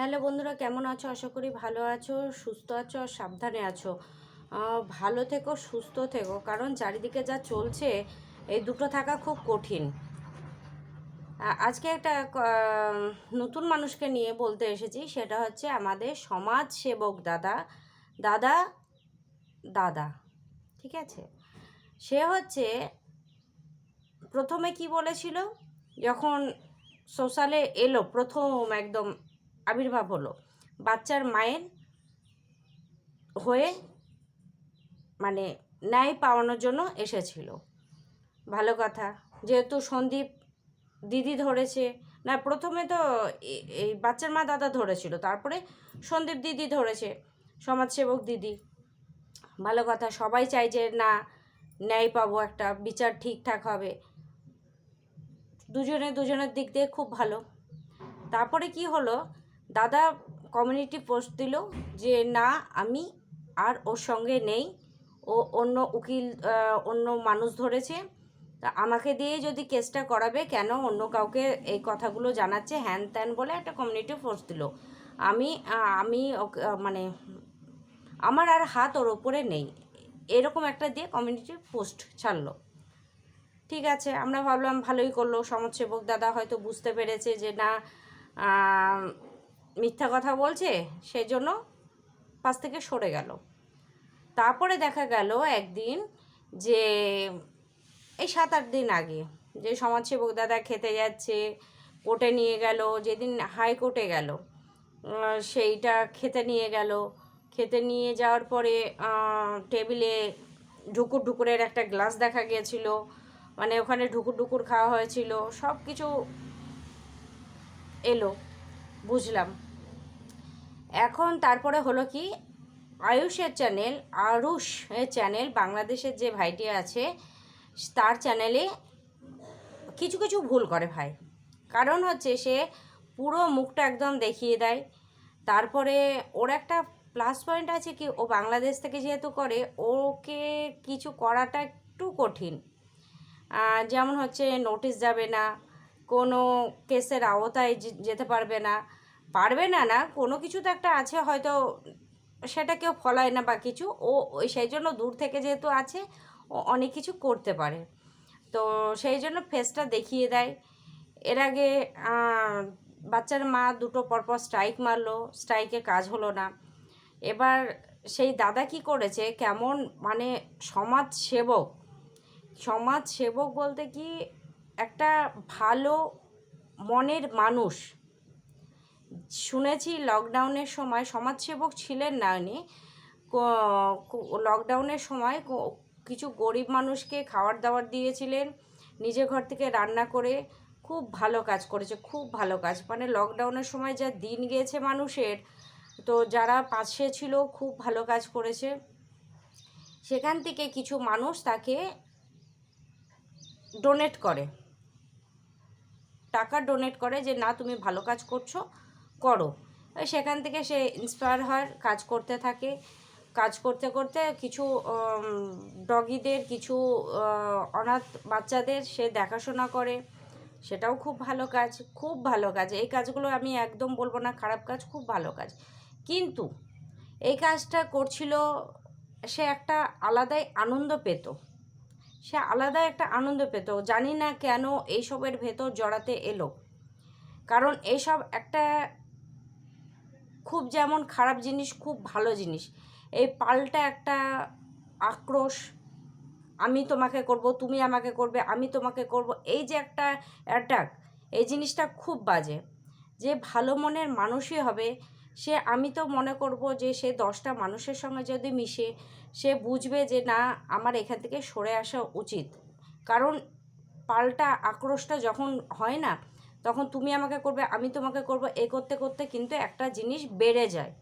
Hello বন্ধুরা, কেমন আছো? আশা করি ভালো আছো, সুস্থ আছো আর সাবধানে আছো। ভালো থেকো, সুস্থ থেকো, কারণ চারিদিকে যা চলছে, এই দুটো থাকা খুব কঠিন। আজকে একটা নতুন মানুষকে নিয়ে বলতে এসেছি, সেটা হচ্ছে আমাদের সমাজ সেবক দাদা দাদা দাদা, ঠিক আছে? সে হচ্ছে প্রথমে কি বলেছিল? যখন সোশ্যালে এলো, প্রথম একদম আবির্ভাব হলো। বাচ্চার মায়ের হয়ে মানে ন্যায় পাওয়ানোর জন্য এসেছিল। ভালো কথা, যেহেতু সন্দীপ দিদি ধরেছে, না প্রথমে তো এই বাচ্চার মা দাদা ধরেছিল, তারপরে সন্দীপ দিদি ধরেছে, সমাজসেবক দিদি। ভালো কথা, সবাই চাই যে না, ন্যায় পাবো একটা, বিচার ঠিকঠাক হবে। দুজনে দুজনের দিক দিয়ে খুব ভালো। তারপরে কি হলো দাদা কমিউনিটি পোস্ট দিল যে, না, আমি আর ওর সঙ্গে নেই। ও অন্য উকিল অন্য মানুষ ধরেছে। তা আমাকে দিয়ে যদি কেসটা করাবে, কেন অন্য কাউকে এই কথাগুলো জানাচ্ছে? হ্যান ত্যান বলে একটা কমিউনিটি পোস্ট দিল। আমি আমি মানে আমার আর হাত ওর ওপরে নেই। এরকম একটা দিয়ে কমিউনিটি পোস্ট ছাড়লো। ঠিক আছে, আমরা ভাবলাম ভালোই করল। সমাজসেবক দাদা হয়তো বুঝতে পেরেছে যে, না মিথ্যা কথা বলছে সেই জন্য পাশ থেকে সরে গেল। তারপরে দেখা গেল একদিন যে, এই সাত আট দিন আগে যে সমাজসেবক দাদা খেতে যাচ্ছে, কোর্টে নিয়ে গেল, যেদিন হাইকোর্টে গেল সেইটা খেতে নিয়ে গেল। খেতে নিয়ে যাওয়ার পরে টেবিলে ঢুকুর ঢুকুরের একটা গ্লাস দেখা গিয়েছিল মানে ওখানে ঢুকুর ঢুকুর খাওয়া হয়েছিল সব কিছু এলো। বুঝলাম। এখন তারপরে হলো কি, আয়ুষের চ্যানেল আরুষ চ্যানেল বাংলাদেশের যে ভাইটি আছে, তার চ্যানেলে কিছু কিছু ভুল করে ভাই। কারণ হচ্ছে সে পুরো মুখটা একদম দেখিয়ে দেয়। তারপরে ওর একটা প্লাস পয়েন্ট আছে কি, ও বাংলাদেশ থেকে যেহেতু করে, ওকে কিছু করাটা একটু কঠিন। যেমন হচ্ছে নোটিশ যাবে না কোনো কেসের আওতায় যেতে পারবে না। পারবে না না, কোনো কিছু তো একটা আছে হয়তো, সেটা কেউ ফলায় না বা কিছু। ও, ওই সেই জন্য দূর থেকে যেহেতু আছে, ও অনেক কিছু করতে পারে। তো সেই জন্য ফেসটা দেখিয়ে দেয়। এর আগে বাচ্চার মা দুটো পরপর স্ট্রাইক মারলো, স্ট্রাইকে কাজ হলো না। এবার সেই দাদা কি করেছে, কেমন মানে সমাজ সেবক সমাজ সেবক বলতে কি একটা ভালো মনের মানুষ। শুনেছি লকডাউনের সময় সমাজসেবক ছিলেন না উনি। লকডাউনের সময় কিছু গরিব মানুষকে খাবার দাবার দিয়েছিলেন নিজে ঘর থেকে রান্না করে খুব ভালো কাজ করেছে, খুব ভালো কাজ। মানে লকডাউনের সময় যা দিন গিয়েছে মানুষের, তো যারা পাশে ছিল খুব ভালো কাজ করেছে। সেখান থেকে কিছু মানুষ তাকে ডোনেট করে। টাকা ডোনেট করে যে, না, তুমি ভালো কাজ করছ, করো। সেখান থেকে সে ইন্সপায়ার হয়, কাজ করতে থাকে। কাজ করতে করতে কিছু ডগিদের, কিছু অনাথ বাচ্চাদের সে দেখাশোনা করে। সেটাও খুব ভালো কাজ, খুব ভালো কাজ। এই কাজগুলো আমি একদম বলব না, খারাপ কাজ, খুব ভালো কাজ। কিন্তু এই কাজটা করছিল, সে একটা আলাদাই আনন্দ পেত। সে আলাদা একটা আনন্দ পেত। জানি না কেন এইসবের ভেতর জড়াতে এলো। কারণ এইসব একটা খুব যেমন খারাপ জিনিস, খুব ভালো জিনিস। এই পাল্টা একটা আক্রোশ, আমি তোমাকে করব, তুমি আমাকে করবে, আমি তোমাকে করব, এই যে একটা অ্যাটাক এই জিনিসটা খুব বাজে। যে ভালো মনের মানুষই হবে সে, আমি তো মনে করব যে সে দশটা মানুষের সঙ্গে যদি মিশে, সে বুঝবে যে না, আমার এখান থেকে সরে আসা উচিত। কারণ পাল্টা আক্রোশটা যখন হয় না, তখন তুমি আমাকে করবে, আমি তোমাকে করব, এ করতে করতে কিন্তু একটা জিনিস বেড়ে যায়।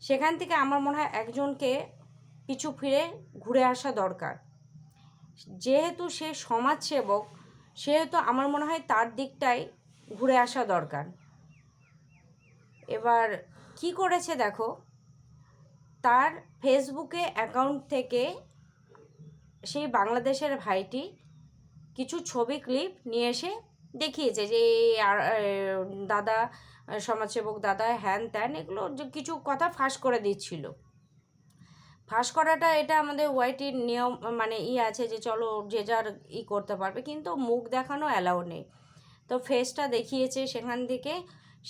সেখান থেকে আমার মনে হয় একজনকে পিছু ফিরে ঘুরে আসা দরকার। যেহেতু সে সমাজসেবক, সেহেতু আমার মনে হয় তার দিকটাই ঘুরে আসা দরকার। এবার কি করেছে দেখো? তার ফেসবুকে অ্যাকাউন্ট থেকে সেই বাংলাদেশের ভাইটি কিছু ছবি ক্লিপ নিয়ে এসে দেখিয়েছে যে দাদা, সমাজসেবক দাদা, হ্যান ত্যান, এগুলো কিছু কথা ফাঁস করে দিচ্ছিল। ফাঁস করাটা এটা আমাদের ওয়াইটির নিয়ম মানে ই আছে যে, চলো যে যার ই করতে পারবে, কিন্তু মুখ দেখানো অ্যালাউ নেই। তো ফেসটা দেখিয়েছে সেখান থেকে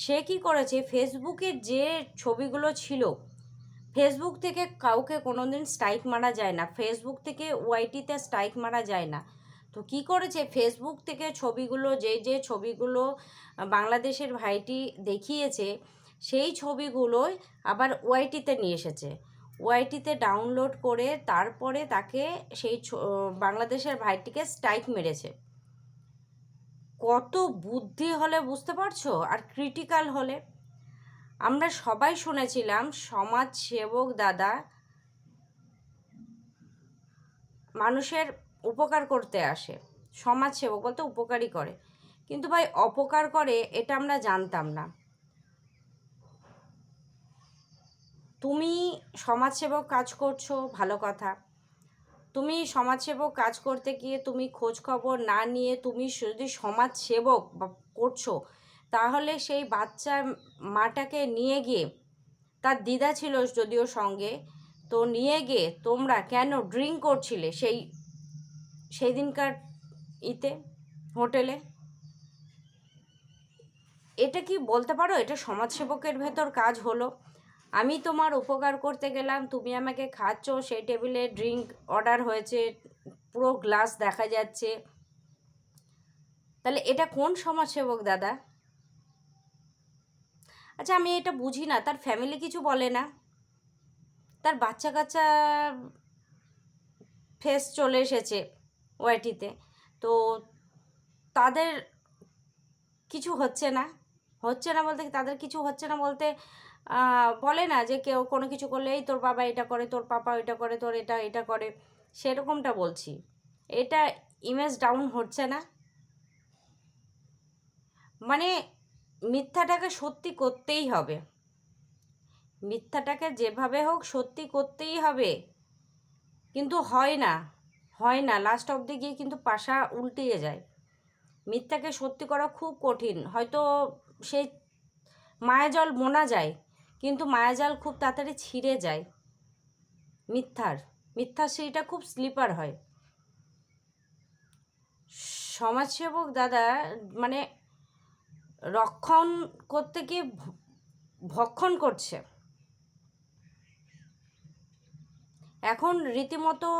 সে কি করেছে? ফেসবুকে যে ছবিগুলো ছিল, ফেসবুক থেকে কাউকে কোনো দিন স্ট্রাইক মারা যায় না। ফেসবুক থেকে ওয়াইটিতে স্ট্রাইক মারা যায় না। তো কি করেছে? ফেসবুক থেকে ছবিগুলো, যে যে ছবিগুলো বাংলাদেশের ভাইটি দেখিয়েছে, সেই ছবিগুলোই আবার ওয়াইটিতে নিয়ে এসেছে। ওয়াইটিতে ডাউনলোড করে তারপরে তাকে সেই বাংলাদেশের ভাইটিকে স্ট্রাইক মেরেছে। কত বুদ্ধি হলে বুঝতে পারছ? আর ক্রিটিক্যাল হলে? আমরা সবাই শুনেছিলাম সমাজ সেবক দাদা মানুষের উপকার করতে আসে। সমাজ সেবক বলতে উপকারই করে। কিন্তু ভাই, অপকার করে এটা আমরা জানতাম না। তুমি সমাজসেবক কাজ করছ, ভালো কথা। তুমি সমাজসেবক কাজ করতে গিয়ে তুমি খোঁজ খবর না নিয়ে তুমি যদি সমাজসেবক করছ, তাহলে সেই বাচ্চা মাটাকে নিয়ে গিয়ে, তার দিদা ছিল যদিও সঙ্গে, তো নিয়ে গিয়ে তোমরা কেন ড্রিঙ্ক করছিলে সেই সেই দিনকার ইতে, হোটেলে? এটা কি বলতে পারো? এটা সমাজসেবকের ভেতর কাজ হলো। আমি তোমার উপকার করতে গেলাম, তুমি আমাকে খাচ্ছ, সেই টেবিলে ড্রিঙ্ক অর্ডার হয়েছে, পুরো গ্লাস দেখা যাচ্ছে। তাহলে এটা কোন সমাজসেবক দাদা? আচ্ছা আমি এটা বুঝি না, তার ফ্যামিলি কিছু বলে না। তার বাচ্চা কাচ্চা ফেস চলে এসেছে ওয়াইটিতে তো তাদের কিছু হচ্ছে না। হচ্ছে না বলতে তাদের কিছু হচ্ছে না বলতে বলে না যে কেউ কোনো কিছু করলে, এই তোর বাবা এটা করে, তোর পাপা এটা করে, তোর এটা এটা করে। সেরকমটা বলছি। এটা ইমেজ ডাউন হচ্ছে না। মানে মিথ্যাটাকে সত্যি করতেই হবে। মিথ্যাটাকে যেভাবে হোক সত্যি করতেই হবে। কিন্তু হয় না হয় না। লাস্ট অবধি গিয়ে কিন্তু পাশা উল্টিয়ে যায়। মিথ্যাকে সত্যি করা খুব কঠিন। হয়তো সেই মায়াজল মোনা যায়। কিন্তু মায়াজাল খুব তাড়াতাড়ি ছিঁড়ে যায়। মিথ্যার মিথ্যার সেইটা খুব স্লিপার হয়। সমাজসেবক দাদা মানে রক্ষণ করতে গিয়ে ভক্ষণ করছে। এখন রীতিমতো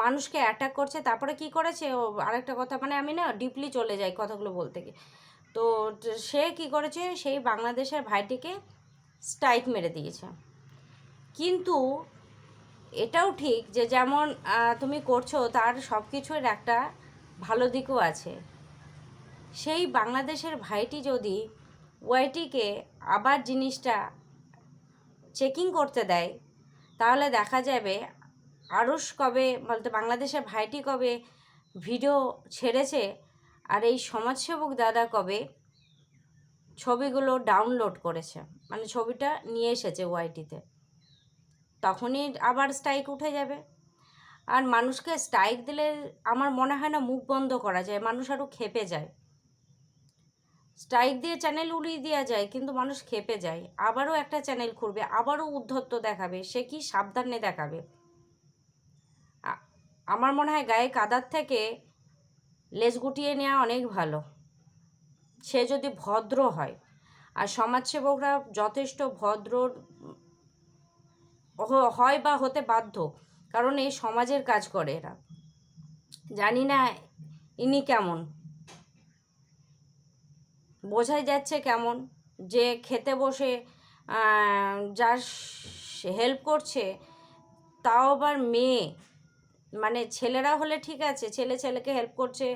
মানুষকে অ্যাটাক করছে, তারপরে কি করেছে? ও আরেকটা কথা মানে আমি না ডিপলি চলে যাই কথাগুলো বলতে গিয়ে। তো সে কি করেছে? সেই বাংলাদেশের ভাইটিকে স্ট্রাইক মেরে দিয়েছে। কিন্তু এটাও ঠিক যে যেমন তুমি করছ, তার সব কিছুর একটা ভালো দিকও আছে। সেই বাংলাদেশের ভাইটি যদি ওয়াইটিকে আবার জিনিসটা চেকিং করতে দেয়, তাহলে দেখা যাবে আরুষ কবে, বলতে বাংলাদেশের ভাইটি কবে ভিডিও ছেড়েছে, আর এই সমাজসেবক দাদা কবে ছবিগুলো ডাউনলোড করেছে। মানে ছবিটা নিয়ে এসেছে ওয়াইটিতে তখনই আবার স্ট্রাইক উঠে যাবে। আর মানুষকে স্ট্রাইক দিলে আমার মনে হয় না মুখ বন্ধ করা যায়, মানুষ আরও খেপে যায়। স্ট্রাইক দিয়ে চ্যানেল উড়িয়ে দেওয়া যায়, কিন্তু মানুষ খেপে যায়। আবারও একটা চ্যানেল খুলবে, আবারও উদ্ধত্ত দেখাবে, সে কি সাবধানে দেখাবে? আমার মনে হয় গায়ে কাদার থেকে লেজ গুটিয়ে নেওয়া অনেক ভালো। সে যদি ভদ্র হয়, আর সমাজসেবকরা যথেষ্ট ভদ্র হয় বা হতে বাধ্য, কারণ এই সমাজের কাজ করে এরা। জানি না ইনি কেমন। বোঝাই যাচ্ছে কেমন, যে খেতে বসে যার হেল্প করছে, তাও আবার মেয়ে। মানে ছেলেরা হলে ঠিক আছে, ছেলে ছেলেকে হেল্প করছে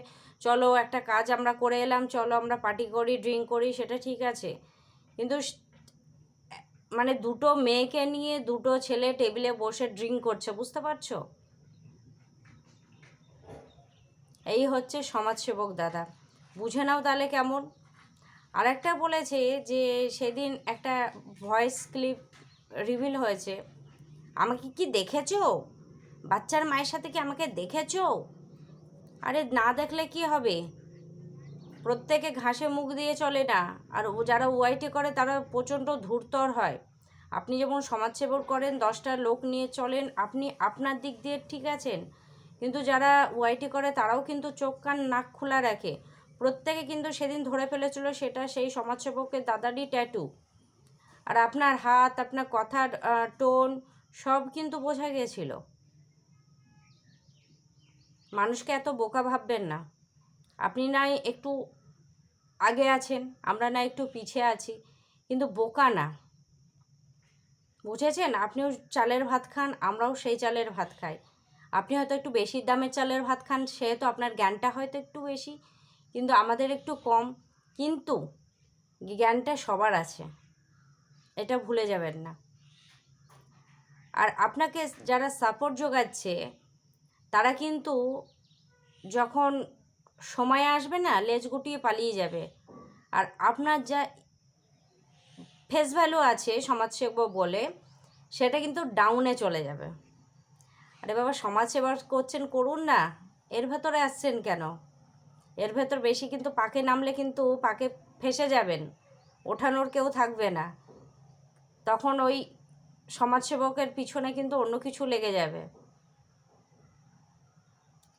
চলো একটা কাজ আমরা করে এলাম, চলো আমরা পার্টি করি, ড্রিঙ্ক করি, সেটা ঠিক আছে। কিন্তু মানে দুটো মেয়েকে নিয়ে দুটো ছেলে টেবিলে বসে ড্রিঙ্ক করছে, বুঝতে পারছ? এই হচ্ছে সমাজসেবক দাদা। বুঝে নাও তাহলে কেমন? আরেকটা বলেছে যে সেদিন একটা ভয়েস ক্লিপ রিভিল হয়েছে। আমাকে কি দেখেছ? বাচ্চার মায়ের সাথে কি আমাকে দেখেছ? আরে না দেখলে কি হবে? প্রত্যেকে ঘাসে মুখ দিয়ে চলে না। আর ও যারা ওয়াইটি করে, তারা প্রচণ্ড ধূর্তর হয়। আপনি যেমন সমাজসেবক করেন, দশটা লোক নিয়ে চলেন, আপনি আপনার দিক দিয়ে ঠিক আছেন। কিন্তু যারা ওয়াইটি করে, তারাও কিন্তু চোখ কান নাক খোলা রাখে। প্রত্যেকে কিন্তু সেদিন ধরে ফেলেছিল, সেটা সেই সমাজসেবকের দাদারই ট্যাটু আর আপনার হাত, আপনার কথার টোন সব কিন্তু বোঝা গিয়েছিল মানুষকে এত বোকা ভাববেন না। আপনি নাই একটু আগে আছেন, আমরা না একটু পিছিয়ে আছি, কিন্তু বোকা না। বুঝেছেন? আপনিও চালের ভাত খান, আমরাও সেই চালের ভাত খাই। আপনি হয়তো একটু বেশি দামের চালের ভাত খান সেহেতু আপনার জ্ঞানটা হয়তো একটু বেশি, কিন্তু আমাদের একটু কম। কিন্তু জ্ঞানটা সবার আছে, এটা ভুলে যাবেন না। আর আপনাকে যারা সাপোর্ট যোগাচ্ছে তারা কিন্তু যখন সময় আসবে না, লেজ গুটিয়ে পালিয়ে যাবে। আর আপনার যা ফেস ভ্যালু আছে, সমাজসেবক বলে, সেটা কিন্তু ডাউনে চলে যাবে। আরে বাবা সমাজসেবা করছেন, করুন না। এর ভেতরে আসছেন কেন? এর ভেতর বেশি কিন্তু পাকে নামলে কিন্তু পাকে ফেসে যাবেন। ওঠানোর কেউ থাকবে না। তখন ওই সমাজসেবকের পিছনে কিন্তু অন্য কিছু লেগে যাবে।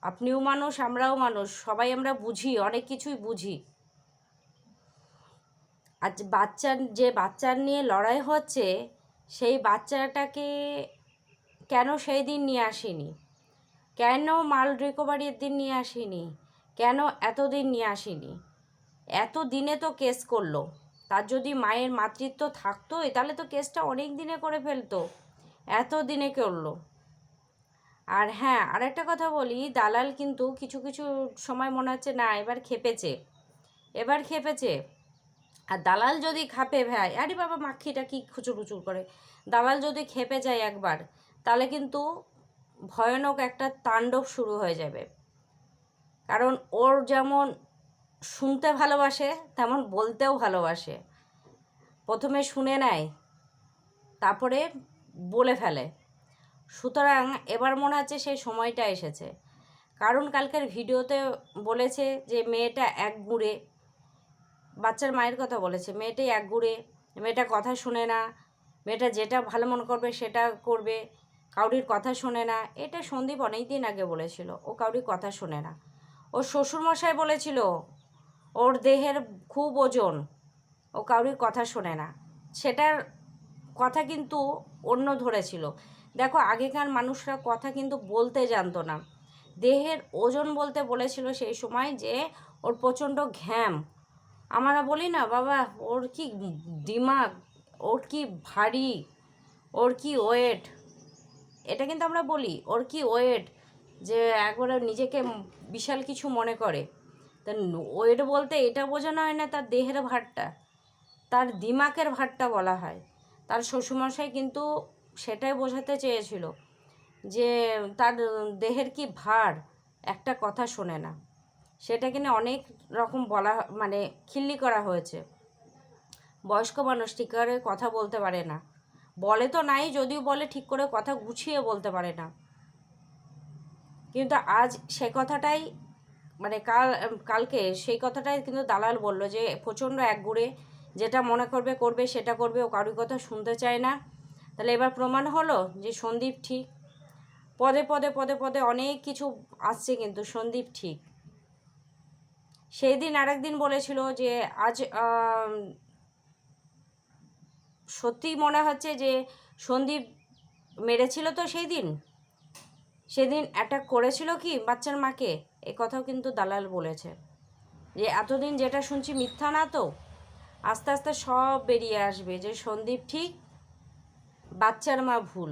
আপনিও মানুষ, আমরাও মানুষ, সবাই আমরা বুঝি, অনেক কিছুই বুঝি। আজ বাচ্চার যে বাচ্চার নিয়ে লড়াই হচ্ছে, সেই বাচ্চাটাকে কেন সেই দিন নিয়ে আসেনি? কেন মাল রিকভারির দিন নিয়ে আসেনি? কেন এতদিন নিয়ে আসেনি? এত দিনে তো কেস করল। তার যদি মায়ের মাতৃত্ব থাকতোই, তাহলে তো কেসটা অনেক দিনে করে ফেলতো। এত দিনে করল। আর হ্যাঁ আর একটা কথা বলি, দালাল কিন্তু কিছু কিছু সময় মনে হচ্ছে, না, এবার খেপেছে। এবার খেপেছে। আর দালাল যদি খাপে ভাই, আরে বাবা, মাখিটা কি খুচুর খুচুর করে? দালাল যদি খেপে যায় একবার, তাহলে কিন্তু ভয়ানক একটা তাণ্ডব শুরু হয়ে যাবে। কারণ ওর যেমন শুনতে ভালোবাসে, তেমন বলতেও ভালোবাসে। প্রথমে শুনে নেয়, তারপরে বলে ফেলে। সুতরাং এবার মনে হচ্ছে সেই সময়টা এসেছে। কারণ কালকের ভিডিওতে বলেছে যে মেয়েটা এক গুঁড়ে, বাচ্চার মায়ের কথা বলেছে মেয়েটাই এক গুঁড়ে, মেয়েটা কথা শুনে না, মেয়েটা যেটা ভালো মনে করবে সেটা করবে, কাউরির কথা শোনে না। এটা সন্দীপ অনেক দিন আগে বলেছিল, ও কাউরির কথা শোনে না। ওর শ্বশুরমশাই বলেছিল, ওর দেহের খুব ওজন, ও কাউরির কথা শোনে না। সেটার কথা কিন্তু অন্য ধরেছিল দেখো, আগেকার মানুষরা কথা কিন্তু বলতে জানতো না। দেহের ওজন বলতে বলেছিল সেই সময় যে, ওর প্রচণ্ড ঘ্যাম। আমরা বলি না, বাবা, ওর কি দিমাগ, ওর কি ভারী, ওর কি ওয়েট। এটা কিন্তু আমরা বলি, ওর কি ওয়েট, যে একবারে নিজেকে বিশাল কিছু মনে করে। তা ওয়েট বলতে এটা বোঝানো হয় না, তার দেহের ভারটা। তার দিমাকের ভারটা বলা হয়। তার শ্বশুরমশাই কিন্তু সেটাই বোঝাতে চেয়েছিল যে তার দেহের কি ভার একটা কথা শোনে না। সেটা কিনে অনেক রকম বলা মানে খিল্লি করা হয়েছে। বয়স্ক মানুষ ঠিক করে কথা বলতে পারে না। বলে তো নাই, যদিও বলে ঠিক করে কথা গুছিয়ে বলতে পারে না। কিন্তু আজ সে কথাটাই মানে কাল কালকে সেই কথাটাই কিন্তু দালাল বলল যে প্রচণ্ড একগুড়ে যেটা মনে করবে করবে, সেটা করবে, ও কারোর কথা শুনতে চায় না। তাহলে এবার প্রমাণ হলো যে সন্দীপ ঠিক। পদে পদে পদে পদে অনেক কিছু আসছে কিন্তু সন্দীপ ঠিক। সেই দিন আরেক দিন বলেছিল যে আজ সত্যি মনে হচ্ছে যে সন্দীপ মেরেছিল তো সেই দিন সেদিন অ্যাটাক করেছিল কি বাচ্চার মাকে? এ কথাও কিন্তু দালাল বলেছে। যে এতদিন যেটা শুনছি মিথ্যা না তো? আস্তে আস্তে সব বেরিয়ে আসবে যে সন্দীপ ঠিক বাচ্চার মা ভুল।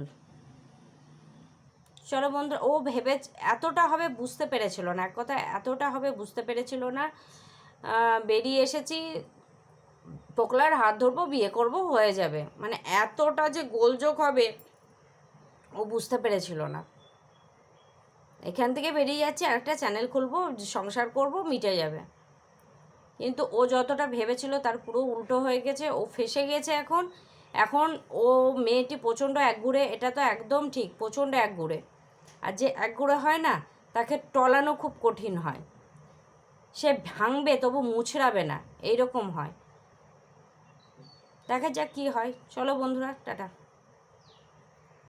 চলো বন্ধু ও ভেবে এতটা হবে বুঝতে পেরেছিল না। এক কথা, এতটা হবে বুঝতে পেরেছিল না। বেরিয়ে এসেছি। পোকলার হাত ধরবো, বিয়ে করব, হয়ে যাবে। মানে এতটা যে গোলযোগ হবে, ও বুঝতে পেরেছিল না। এখান থেকে বেরিয়ে যাচ্ছে, আরেকটা চ্যানেল খুলবো, সংসার করব, মিটে যাবে। কিন্তু ও যতটা ভেবেছিল, তার পুরো উল্টো হয়ে গেছে। ও ফেসে গেছে এখন। এখন ও মেয়েটি প্রচণ্ড একগুড়ে এটা তো একদম ঠিক, প্রচণ্ড একগুড়ে আর যে একগুড়ে হয় না, তাকে টলানো খুব কঠিন হয়। সে ভাঙবে, তবু মুছড়াবে না, এইরকম হয়। দেখা যাক কী হয়। চলো বন্ধুরা, টাটা।